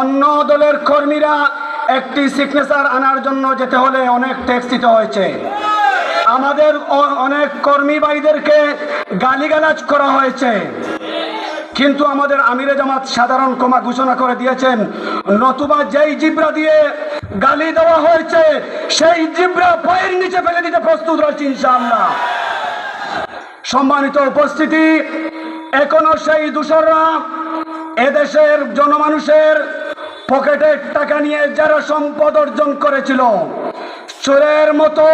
অন্য দলের কর্মীরা একটি সিগনেচার আনার জন্য যেতে হলে অনেক ট্যাক্স দিতে হয়েছে। আমাদের অনেক কর্মী ভাইদেরকে গালিগালাজ করা হয়েছে। কিন্তু আমাদের আমিরে জামাত সাধারণ ক্ষমা ঘোষণা করে দিয়েছেন, নতুবা যেই জিব্রা দিয়ে গালি দেওয়া হয়েছে, সেই জিব্রা পায়ের নিচে ফেলে দিতে প্রস্তুত রয়েছে ইনশাআল্লাহ। সম্মানিত উপস্থিতি, এখনও সেই দূষররা এদেশের জনমানুষের পকেটের টাকা নিয়ে যারা সম্পদ অর্জন করেছিল, চোরের মতো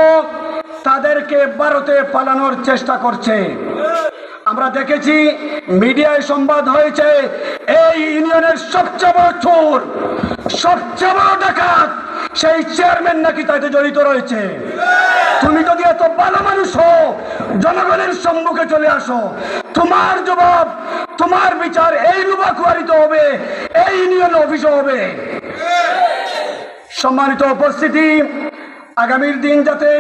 তাদেরকে ভারতে পালানোর চেষ্টা করছে। আমরা দেখেছি, মিডিয়ায় সংবাদ হয়েছে, এই ইউনিয়নের সবচেয়ে বড় চোর, সবচেয়ে বড় ডাকাত, সেই চেয়ারম্যান নাকি তাতে জড়িত রয়েছে। তুমি যদি এত ভালো মানুষ হও, জনগণের সম্মুখে চলে আসো। তোমার জবাব, তোমার বিচার এই লুবাকুয়ারিতে হবে। ইউনিয়ন অফিসে হবে। সম্মানিত উপস্থিতি, আগামীর দিন যাতে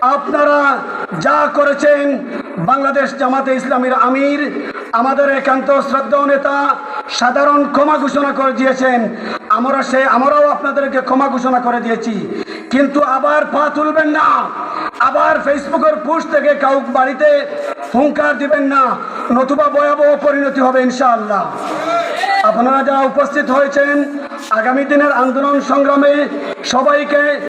আপনারা যা করেছেন, বাংলাদেশ জামাতে ইসলামীর আমির, আমাদের একান্ত শ্রদ্ধেয় নেতা সাধারণ ক্ষমা ঘোষণা করে দিয়েছেন। আমরা সে, আমরাও আপনাদেরকে ক্ষমা ঘোষণা করে দিয়েছি। কিন্তু আবার পা তুলবেন না। আবার ফেসবুকের পোস্ট থেকে কাউ বাড়িতে হুঙ্কার দিবেন না। নতুবা ভয়াবহ পরিণতি হবে ইনশাআল্লাহ। আপনারা যারা উপস্থিত হয়েছেন আগামী দিনের আন্দোলন সংগ্রামে সবাইকে